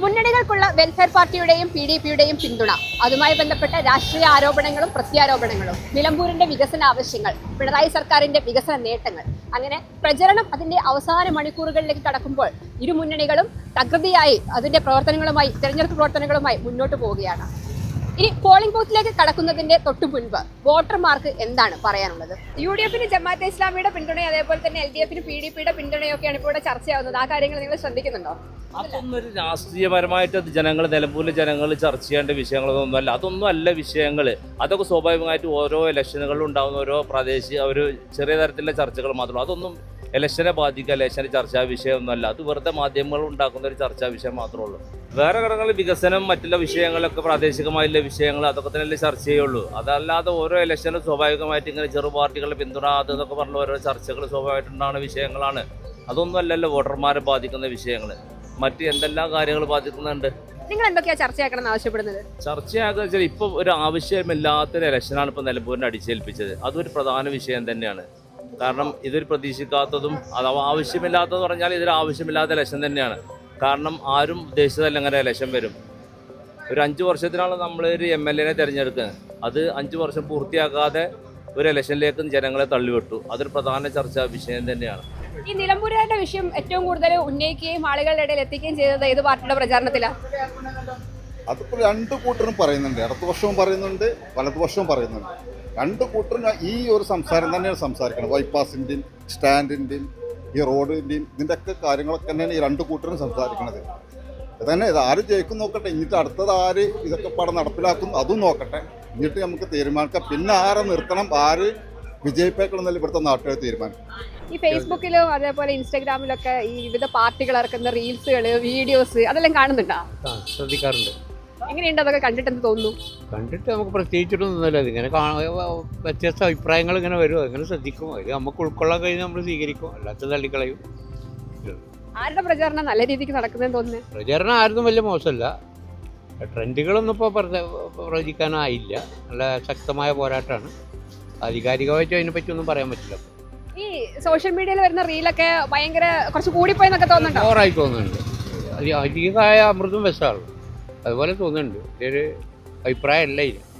മുന്നണികൾക്കുള്ള welfare പാർട്ടിയുടെയും P D പിയുടെയും പിന്തുണ. അതുമായി ബന്ധപ്പെട്ട രാഷ്ട്രീയ ആരോപണങ്ങളും പ്രത്യാരോപണങ്ങളും നിലമ്പൂരിന്റെ വികസന ആവശ്യങ്ങൾ പിണറായി സർക്കാരിന്റെ വികസന നേട്ടങ്ങൾ. അങ്ങനെ പ്രചരണം അതിന്റെ അവസാന മണിക്കൂറുകളിലേക്ക് കടക്കുമ്പോൾ ഇരു മുന്നണികളും തകൃതിയായി അതിന്റെ പ്രവർത്തനങ്ങളുമായി തെരഞ്ഞെടുപ്പ് പ്രവർത്തനങ്ങളുമായി മുന്നോട്ട് പോവുകയാണ്. ഇനി പോളിംഗ് ബൂത്തിലേക്ക് കടക്കുന്നതിന്റെ തൊട്ടു മുൻപ് വോട്ടർമാർക്ക് എന്താണ് പറയാനുള്ളത്? യു ഡി എഫിന് ജമാഅത്തെ ഇസ്ലാമിയുടെ പിന്തുണയും അതേപോലെ തന്നെ എൽ ഡി എഫിന് പി ഡി പിയുടെ പിന്തുണയൊക്കെയാണ് ഇപ്പോൾ ഇവിടെ ചർച്ചയാവുന്നത് ആ കാര്യങ്ങൾ നിങ്ങൾ ശ്രദ്ധിക്കുന്നുണ്ടോ? അതൊന്നും ഒരു രാഷ്ട്രീയപരമായിട്ട് അത് ജനങ്ങൾ നിലമ്പൂരിലെ ജനങ്ങൾ ചർച്ച ചെയ്യേണ്ട വിഷയങ്ങളൊന്നും അല്ല അതൊന്നും അല്ല വിഷയങ്ങൾ അതൊക്കെ സ്വാഭാവികമായിട്ട് ഓരോ ഇലക്ഷനുകളിലും ഉണ്ടാകുന്ന ഓരോ പ്രാദേശിക ഒരു ചെറിയ തരത്തിലുള്ള ചർച്ചകൾ മാത്രമേ അതൊന്നും ഇലക്ഷനെ ബാധിക്കുക ഇലക്ഷനെ ചർച്ചാ വിഷയമൊന്നുമല്ല. അത് വെറുതെ മാധ്യമങ്ങൾ ഉണ്ടാക്കുന്ന ഒരു ചർച്ചാ വിഷയം മാത്രമേ ഉള്ളൂ. വേറെ ഘടകങ്ങൾ വികസനം മറ്റുള്ള വിഷയങ്ങളൊക്കെ പ്രാദേശികമായുള്ള വിഷയങ്ങൾ അതൊക്കെ തന്നെയല്ലേ ചർച്ച ചെയ്യുള്ളൂ. അതല്ലാതെ ഓരോ ഇലക്ഷനും സ്വാഭാവികമായിട്ട് ഇങ്ങനെ ചെറു പാർട്ടികളുടെ പിന്തുണ അത് എന്നൊക്കെ പറഞ്ഞ ഓരോ ചർച്ചകൾ സ്വാഭാവികമായിട്ടുണ്ടാകുന്ന വിഷയങ്ങളാണ്. അതൊന്നും അല്ലല്ലോ വോട്ടർമാരെ ബാധിക്കുന്ന വിഷയങ്ങൾ മറ്റ് എന്തെല്ലാം കാര്യങ്ങൾ ബാധിക്കുന്നുണ്ട്? നിങ്ങൾ എന്തൊക്കെയാ ചർച്ചയാക്കണം ആവശ്യപ്പെടുന്നത്? ചർച്ചയാക്കുക വെച്ചാൽ ഇപ്പോൾ ഒരു ആവശ്യമില്ലാത്തൊരു ഇലക്ഷനാണ് ഇപ്പോൾ നിലമ്പൂരിനെ അടിച്ചേൽപ്പിച്ചത്. അതൊരു പ്രധാന വിഷയം തന്നെയാണ്. കാരണം ഇതൊരു പ്രതീക്ഷിക്കാത്തതും അത് ആവശ്യമില്ലാത്തതെന്ന് പറഞ്ഞാൽ ഇതൊരു ആവശ്യമില്ലാത്ത ഇലക്ഷൻ തന്നെയാണ്. കാരണം ആരും ഉദ്ദേശിച്ചതല്ല അങ്ങനെ ഇലക്ഷൻ വരും. ഒരു അഞ്ച് വർഷത്തിനാണ് നമ്മൾ ഒരു എം എൽ എനെ തിരഞ്ഞെടുക്കുന്നത്. അത് അഞ്ച് വർഷം പൂർത്തിയാക്കാതെ ഒരു ഇലക്ഷനിലേക്ക് ജനങ്ങളെ തള്ളിവിട്ടു. അതൊരു പ്രധാന ചർച്ചാ വിഷയം തന്നെയാണ്. ഈ നിലമ്പൂരുകാരുടെ വിഷയം ഏറ്റവും കൂടുതൽ ഉന്നയിക്കുകയും ആളുകളുടെ ഇടയിൽ എത്തിക്കുകയും ചെയ്തത് ഏത് പാർട്ടിയുടെ പ്രചാരണത്തിലാണ് അതിപ്പോൾ രണ്ട് കൂട്ടരും പറയുന്നുണ്ട്. ഇടതുപക്ഷവും പറയുന്നുണ്ട് വലതുപക്ഷവും പറയുന്നുണ്ട്. രണ്ട് കൂട്ടരും ഈ ഒരു സംസാരം തന്നെയാണ് സംസാരിക്കുന്നത്. ബൈപ്പാസിന്റെയും സ്റ്റാൻഡിന്റെയും ഈ റോഡിന്റെയും ഇതിന്റെയൊക്കെ കാര്യങ്ങളൊക്കെ തന്നെയാണ് ഈ രണ്ട് കൂട്ടരും സംസാരിക്കുന്നത് ഇത് തന്നെ ഇത് ആര് ജയിക്കും നോക്കട്ടെ എന്നിട്ട് അടുത്തത് ആര് ഇതൊക്കെ പാടെ നടപ്പിലാക്കും അതും നോക്കട്ടെ. എന്നിട്ട് നമുക്ക് തീരുമാനിക്കാം. പിന്നെ ആരെ നിർത്തണം ആര് വിജയിപ്പേക്കണം എന്നല്ല ഇവിടുത്തെ നാട്ടുകാർ തീരുമാനിക്കും ഈ ഫേസ്ബുക്കിലും അതേപോലെ ഇൻസ്റ്റാഗ്രാമിലൊക്കെ ഈ വിവിധ പാർട്ടികൾ ഇറക്കുന്ന റീൽസുകൾ വീഡിയോസ് അതെല്ലാം കാണുന്നുണ്ടോ? ശ്രദ്ധിക്കാറുണ്ട്. എങ്ങനെയുണ്ട് അതൊക്കെ കണ്ടിട്ടെന്ന് തോന്നുന്നു? കണ്ടിട്ട് നമുക്ക് പ്രത്യേകിച്ചിട്ടൊന്നുമില്ല ഇതിങ്ങനെ കാണാ വ്യത്യസ്ത അഭിപ്രായങ്ങൾ ഇങ്ങനെ വരും. അങ്ങനെ ശ്രദ്ധിക്കും. അത് നമുക്ക് ഉൾക്കൊള്ളാൻ കഴിഞ്ഞ് നമ്മൾ സ്വീകരിക്കും. അല്ലാത്ത തള്ളിക്കളയും. ആരുടെ പ്രചാരണം നല്ല രീതിക്ക് നടക്കുന്നതെന്ന് തോന്നുന്നു? പ്രചാരണം ആരും വലിയ മോശമല്ല. ട്രെൻഡുകളൊന്നും ഇപ്പോൾ പ്രവചിക്കാനായില്ല. നല്ല ശക്തമായ പോരാട്ടമാണ്. ആധികാരികമായിട്ട് അതിനെപ്പറ്റി ഒന്നും പറയാൻ പറ്റില്ല. ഈ സോഷ്യൽ മീഡിയയിൽ വരുന്ന റീലൊക്കെ ഭയങ്കര കുറച്ച് കൂടിപ്പോയെന്നൊക്കെ തോന്നുന്നുണ്ടോ? ഓറായി തോന്നുന്നുണ്ട്. അധികമായ അമൃതും വിഷമാണ് അതുപോലെ തോന്നുന്നുണ്ട്. എന്റെ ഒരു അഭിപ്രായമല്ല ഇത്.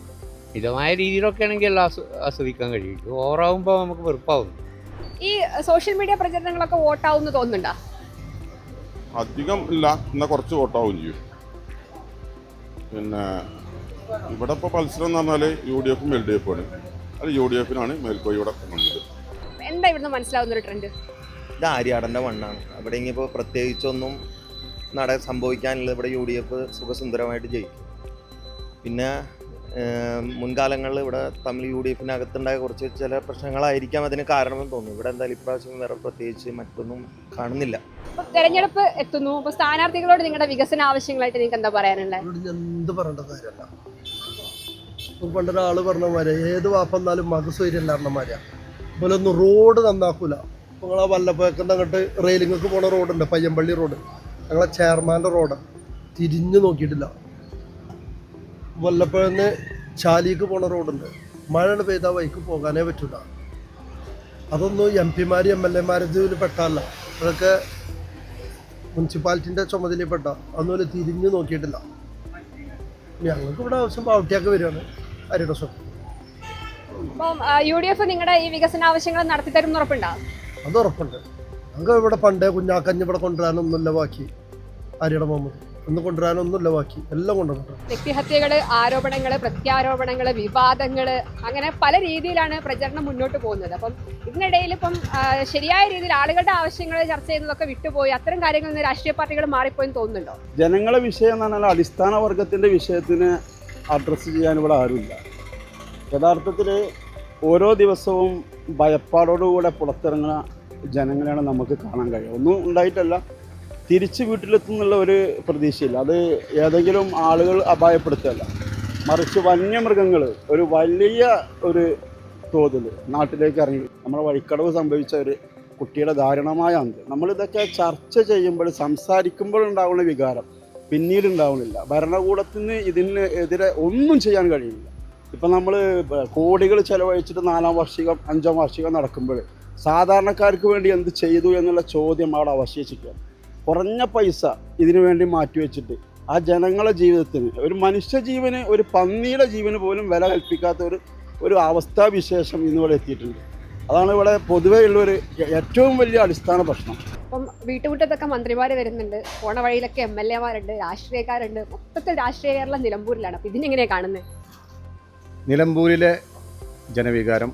മിതമായ രീതിയിലൊക്കെ ആണെങ്കിൽ എല്ലാം ആസ്വ- ആസ്വദിക്കാൻ കഴിയും. ഓവറാവുമ്പോൾ നമുക്ക് വെറുപ്പാവും. ഈ സോഷ്യൽ മീഡിയ പ്രചരണങ്ങളൊക്കെ വോട്ടാവുമെന്ന് തോന്നുന്നുണ്ടോ? അധികം ഇല്ല. എന്നാൽ കുറച്ച് വോട്ടാവും ചെയ്യും. പിന്നെ ഇവിടെ ഇപ്പോൾ മത്സരം എന്ന് പറഞ്ഞാൽ യു ഡി എഫും എൽ ഡി എഫും ആണ്. അത് യു ഡി എഫിനാണ് മേൽക്കോയിയുടെ ഇവിടെ വന്നത് എന്താ ഇവിടുന്ന് മനസ്സിലാവുന്ന ഒരു ട്രെൻഡ്? ഇത് ആര്യാടന്റെ മണ്ണാണ്. അവിടെ ഇനിയിപ്പോൾ പ്രത്യേകിച്ചൊന്നും നട സംഭവിക്കാനുള്ളത് ഇവിടെ യു ഡി എഫ് സുഖസുന്ദരമായിട്ട് ജയിക്കും. പിന്നെ മുൻകാലങ്ങളിൽ ഇവിടെ തമ്മിൽ യു ഡി എഫിനകത്തുണ്ടായ കുറച്ച് ചില പ്രശ്നങ്ങളായിരിക്കാം അതിന് കാരണമെന്ന് തോന്നുന്നു. ഇവിടെ എന്തായാലും ഇപ്രാവശ്യം വേറെ പ്രത്യേകിച്ച് മറ്റൊന്നും കാണുന്നില്ല. ഇപ്പൊ തെരഞ്ഞെടുപ്പ് എത്തുന്നു. അപ്പൊ സ്ഥാനാർത്ഥികളോട് നിങ്ങളുടെ വികസന ആവശ്യങ്ങളായിട്ട് നിങ്ങൾക്ക് എന്താ പറയാനുള്ളത്? എന്ത് പറയേണ്ട കാര്യമല്ല. ഇപ്പം പണ്ടൊരാൾ പറഞ്ഞ മാതിരി ഏത് വാപ്പന്നാലും മകസൂര്യല്ല പറഞ്ഞ മാതിരിയാ. അതുപോലെ ഒന്നും റോഡ് നന്നാക്കൂല. ഇപ്പൊ നിങ്ങളെ വല്ലപ്പേക്കുന്ന അങ്ങോട്ട് റെയിലിങ്ങൾക്ക് പോണ റോഡുണ്ട് പയ്യമ്പള്ളി റോഡ്. ഞങ്ങളെ ചെയർമാന്റെ റോഡ് തിരിഞ്ഞു നോക്കിയിട്ടില്ല. വല്ലപ്പഴന്ന് ചാലിക്ക് പോണ റോഡുണ്ട്. മഴ പെയ്താൽ വൈക്ക് പോകാനേ പറ്റൂല. അതൊന്നും എം പിമാർ എം എൽ എമാരിൽ പെട്ടല്ല അതൊക്കെ മുനിസിപ്പാലിറ്റിന്റെ ചുമതലയിൽപ്പെട്ട അതൊന്നും തിരിഞ്ഞു നോക്കിയിട്ടില്ല. ഞങ്ങൾക്ക് ഇവിടെ ആവശ്യം പാവട്ടിയൊക്കെ വരികയാണ്. അരുടെ സ്വപ്നം അപ്പം യു ഡി എഫ് നിങ്ങളുടെ ഈ വികസന ആവശ്യങ്ങൾ നടത്തി തരും ഉറപ്പുണ്ടോ? അത് ഉറപ്പുണ്ട്. ഞങ്ങൾക്ക് ഇവിടെ പണ്ടേ കുഞ്ഞാക്കഞ്ഞ് ഇവിടെ കൊണ്ടുവരാനൊന്നുമില്ല ബാക്കി. അരിയുടെ മുഹമ്മദ്. ഒന്ന് കൊണ്ടുവരാനൊന്നുമില്ല ബാക്കി. എല്ലാം കൊണ്ടുവന്നിട്ടുണ്ട്. വ്യക്തിഹത്യകൾ ആരോപണങ്ങൾ പ്രത്യാരോപണങ്ങൾ വിവാദങ്ങൾ അങ്ങനെ പല രീതിയിലാണ് പ്രചരണം മുന്നോട്ട് പോകുന്നത്. അപ്പം ഇതിനിടയിൽ ഇപ്പം ആ, ശരിയായ രീതിയിൽ ആളുകളുടെ ആവശ്യങ്ങൾ ചർച്ച ചെയ്യുന്നതൊക്കെ വിട്ടുപോയി. അത്തരം കാര്യങ്ങളിൽ നിന്ന് രാഷ്ട്രീയ പാർട്ടികൾ മാറിപ്പോയെന്ന് തോന്നുന്നുണ്ടോ? ജനങ്ങളെ വിഷയം എന്ന് പറഞ്ഞാൽ അടിസ്ഥാന വർഗത്തിന്റെ വിഷയത്തിന് അഡ്രസ്സ് ചെയ്യാൻ ഇവിടെ ആരുമില്ല. യഥാർത്ഥത്തിൽ ഓരോ ദിവസവും ഭയപ്പാടോടുകൂടെ പുറത്തിറങ്ങുന്ന ജനങ്ങളെയാണ് നമുക്ക് കാണാൻ കഴിയുക. ഒന്നും ഉണ്ടായിട്ടല്ല. തിരിച്ച് വീട്ടിലെത്തുന്നുള്ള ഒരു പ്രതീക്ഷയില്ല. അത് ഏതെങ്കിലും ആളുകൾ അപായപ്പെടുത്തുകയല്ല. മറിച്ച് വന്യമൃഗങ്ങൾ ഒരു വലിയ ഒരു തോതിൽ നാട്ടിലേക്ക് ഇറങ്ങി. നമ്മുടെ വഴിക്കടവ് സംഭവിച്ച ഒരു കുട്ടിയുടെ ദാരുണമായ അന്ത് നമ്മളിതൊക്കെ ചർച്ച ചെയ്യുമ്പോൾ സംസാരിക്കുമ്പോൾ ഉണ്ടാകുന്ന വികാരം പിന്നീട് ഉണ്ടാവുന്നില്ല ഭരണകൂടത്തിന് ഇതിന് എതിരെ ഒന്നും ചെയ്യാൻ കഴിയില്ല. ഇപ്പം നമ്മൾ കോടികൾ ചിലവഴിച്ചിട്ട് നാലാം വാർഷികം അഞ്ചാം വാർഷികം നടക്കുമ്പോൾ സാധാരണക്കാർക്ക് വേണ്ടി എന്ത് ചെയ്തു എന്നുള്ള ചോദ്യം അവിടെ അവശേഷിക്കുക. കുറഞ്ഞ പൈസ ഇതിനു വേണ്ടി മാറ്റിവെച്ചിട്ട് ആ ജനങ്ങളെ ജീവിതത്തിന് ഒരു മനുഷ്യ ജീവന് ഒരു പന്നിയുടെ ജീവന് പോലും വില കൽപ്പിക്കാത്ത ഒരു ഒരു അവസ്ഥാവിശേഷം ഇന്നിവിടെ എത്തിയിട്ടുണ്ട്. അതാണ് ഇവിടെ പൊതുവേ ഉള്ള ഒരു ഏറ്റവും വലിയ അടിസ്ഥാന പ്രശ്നം. ഇപ്പം വീട്ടുമുറ്റത്തൊക്കെ മന്ത്രിമാർ വരുന്നുണ്ട്. പോണ വഴിയിലൊക്കെ എം എൽ എമാരുണ്ട് രാഷ്ട്രീയക്കാരുണ്ട്. മൊത്തത്തിൽ രാഷ്ട്രീയ കേരളം നിലമ്പൂരിലാണ്. അപ്പം ഇതിനെങ്ങനെയാണ് കാണുന്നത് നിലമ്പൂരിലെ ജനവികാരം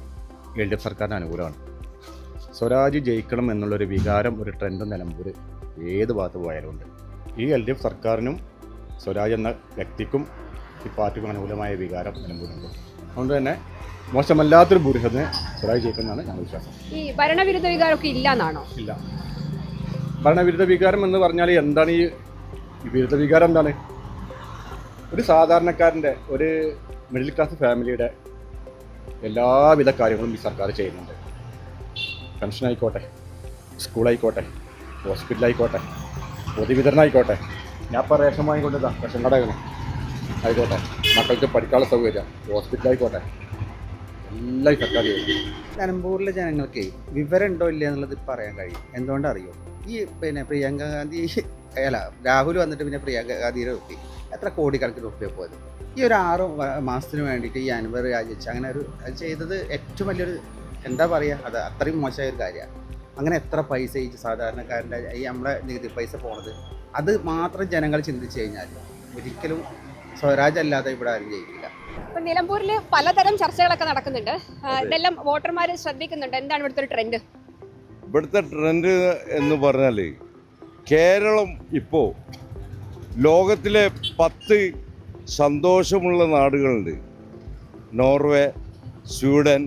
എൽ ഡി എഫ് സർക്കാരിന് അനുകൂലമാണ്. സ്വരാജ് ജയിക്കണം എന്നുള്ളൊരു വികാരം ഒരു ട്രെൻഡ് നിലമ്പൂർ ഏത് ഭാഗത്ത് പോയാലും ഉണ്ട് ഈ എൽ ഡി എഫ് സർക്കാരിനും സ്വരാജ് എന്ന വ്യക്തിക്കും ഈ പാർട്ടിക്കും അനുകൂലമായ വികാരം നിലമ്പൂരുണ്ട്. അതുകൊണ്ട് തന്നെ മോശമല്ലാത്തൊരു ഭൂരിഷത്തിന് സ്വരാജ് ജയിക്കുന്നതാണ് ഞാൻ വിശ്വാസം. ഈ ഭരണവിരുദ്ധ വികാരമൊക്കെ ഇല്ല എന്നാണോ? ഇല്ല. ഭരണവിരുദ്ധ വികാരം എന്ന് പറഞ്ഞാൽ എന്താണ് ഈ ഈ വിരുദ്ധ വികാരം എന്താണ്? ഒരു സാധാരണക്കാരന്റെ ഒരു മിഡിൽ ക്ലാസ് ഫാമിലിയുടെ എല്ലാവിധ കാര്യങ്ങളും ഈ സർക്കാർ ചെയ്യുന്നുണ്ട്. പെൻഷൻ ആയിക്കോട്ടെ സ്കൂളായിക്കോട്ടെ ഹോസ്പിറ്റലായിക്കോട്ടെ പൊതുവിതരണം ആയിക്കോട്ടെ ഞാൻ ഇപ്പോൾ റേഷൻ വാങ്ങിക്കൊണ്ടിരുന്ന റേഷൻ കടകൾ ആയിക്കോട്ടെ മക്കൾക്ക് പഠിക്കാനുള്ള സൗകര്യം ഹോസ്പിറ്റലായിക്കോട്ടെ. എല്ലാം സർക്കാർ നിലമ്പൂരിലെ ജനങ്ങൾക്ക് വിവരം ഉണ്ടോ ഇല്ല എന്നുള്ളത് പറയാൻ കഴിയും. എന്തുകൊണ്ട് അറിയോ ഈ പിന്നെ പ്രിയങ്ക ഗാന്ധി അല്ല രാഹുൽ വന്നിട്ട് പിന്നെ പ്രിയങ്ക ഗാന്ധിയുടെ കുട്ടി എത്ര കോടിക്കണക്കിന് ഒപ്പിയ പോയത്? ഈ ഒരു ആറ് മാസത്തിന് വേണ്ടിയിട്ട് ഈ അൻവർ രാജിച്ച് അങ്ങനെ ഒരു ചെയ്തത് ഏറ്റവും വലിയൊരു എന്താ പറയുക അത് അത്രയും മോശമായ ഒരു കാര്യമാണ് അങ്ങനെ എത്ര പൈസ ഈ സാധാരണക്കാരന്റെ ഈ നമ്മുടെ നികുതി പൈസ പോണത്? അത് മാത്രം ജനങ്ങൾ ചിന്തിച്ചു കഴിഞ്ഞാൽ ഒരിക്കലും സ്വരാജ് അല്ലാതെ ഇവിടെ ആരും ജയിക്കില്ല. ഇപ്പൊ നിലമ്പൂരിൽ പലതരം ചർച്ചകളൊക്കെ നടക്കുന്നുണ്ട്. ഇതെല്ലാം വോട്ടർമാർ ശ്രദ്ധിക്കുന്നുണ്ട്. എന്താണ് ഇവിടുത്തെ ഒരു ട്രെൻഡ് ഇവിടുത്തെ ട്രെൻഡ് എന്ന് പറഞ്ഞാൽ കേരളം ഇപ്പോൾ ലോകത്തിലെ പത്ത് സന്തോഷമുള്ള നാടുകളുണ്ട്. നോർവേ സ്വീഡൻ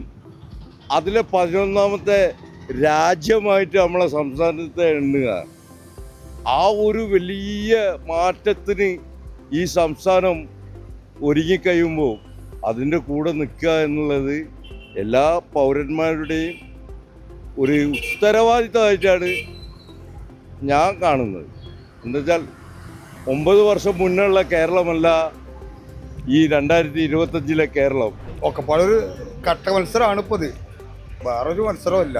അതിലെ പതിനൊന്നാമത്തെ രാജ്യമായിട്ട് നമ്മളെ സംസ്ഥാനത്തെ എണ്ണുക. ആ ഒരു വലിയ മാറ്റത്തിന് ഈ സംസ്ഥാനം ഒരുങ്ങിക്കഴിയുമ്പോൾ അതിന്റെ കൂടെ നിൽക്കുക എന്നുള്ളത് എല്ലാ പൗരന്മാരുടെയും ഒരു ഉത്തരവാദിത്തമായിട്ടാണ് ഞാൻ കാണുന്നത്. എന്നുവെച്ചാൽ ഒമ്പത് വർഷം മുന്നുള്ള കേരളമല്ല ഈ രണ്ടായിരത്തി ഇരുപത്തഞ്ചിലെ കേരളം. ഒക്കെ ഒരു കട്ട മത്സരമാണ് ഇപ്പോൾ ഇത്. വേറൊരു മത്സരമല്ല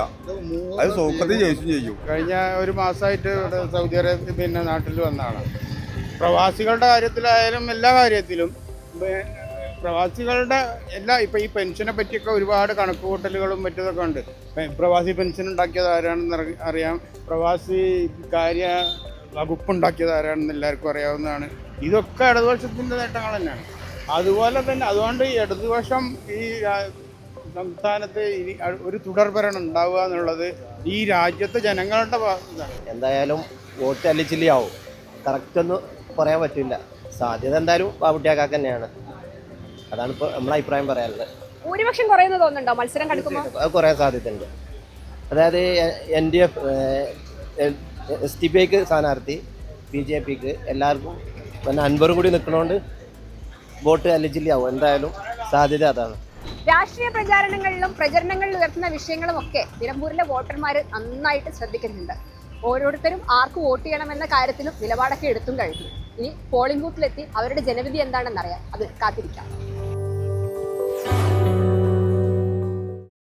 അത് സൗഖ്യത്തിൽ ജയിച്ചും ചെയ്യും. കഴിഞ്ഞ ഒരു മാസമായിട്ട് ഇവിടെ സൗദി അറേബ്യ പിന്നെ നാട്ടിൽ വന്നതാണ്. പ്രവാസികളുടെ കാര്യത്തിലായാലും എല്ലാ കാര്യത്തിലും പ്രവാസികളുടെ എല്ലാ ഇപ്പം ഈ പെൻഷനെ പറ്റിയൊക്കെ ഒരുപാട് കണക്കുകൂട്ടലുകളും മറ്റതൊക്കെ ഉണ്ട്. പ്രവാസി പെൻഷൻ ഉണ്ടാക്കിയത് ആരാണെന്ന് അറിയാം. പ്രവാസി കാര്യ വകുപ്പ് ഉണ്ടാക്കിയത് ആരാണെന്ന് എല്ലാവർക്കും അറിയാവുന്നതാണ്. ഇതൊക്കെ ഇടതുപക്ഷത്തിന്റെ നേട്ടങ്ങൾ തന്നെയാണ്. അതുപോലെ തന്നെ അതുകൊണ്ട് ഇടതുപക്ഷം ഈ സംസ്ഥാനത്ത് ഇനി ഒരു തുടർഭരണം ഉണ്ടാവുക എന്നുള്ളത് ഈ രാജ്യത്തെ ജനങ്ങളുടെ ഇതാണ് എന്തായാലും വോട്ട് അല്ലിച്ചില്ലാവും കറക്റ്റ് ഒന്നും പറയാൻ പറ്റില്ല. സാധ്യത എന്തായാലും ബാബുട്ടിയാക്കാക്ക് തന്നെയാണ്. അതാണ് ഇപ്പോൾ നമ്മളെ അഭിപ്രായം പറയാനുള്ളത്. ഭൂരിപക്ഷം കുറയുന്നു തോന്നുന്നുണ്ടോ? മത്സരം കടുക്കുമ്പോൾ അത് സാധ്യത സാധ്യതയുണ്ട്. അതായത് N D F S T P ഐക്ക് സ്ഥാനാർത്ഥി ബി ജെ പിക്ക് എല്ലാവർക്കും പിന്നെ അൻപർ കൂടി നിൽക്കണോണ്ട് വോട്ട് അല്ലിച്ചില്ലാവും എന്തായാലും സാധ്യത അതാണ്. രാഷ്ട്രീയ പ്രചാരണങ്ങളിലും പ്രചരണങ്ങളിലും ഉയർത്തുന്ന വിഷയങ്ങളും ഒക്കെ നിലമ്പൂരിലെ വോട്ടർമാർ നന്നായിട്ട് ശ്രദ്ധിക്കുന്നുണ്ട്. ഓരോരുത്തരും ആർക്ക് വോട്ട് ചെയ്യണമെന്ന കാര്യത്തിലും നിലപാടൊക്കെ എടുത്തും കഴിഞ്ഞു. ഇനി പോളിംഗ് ബൂത്തിലെത്തി അവരുടെ ജനവിധി എന്താണെന്നറിയാം അത് കാത്തിരിക്കാം.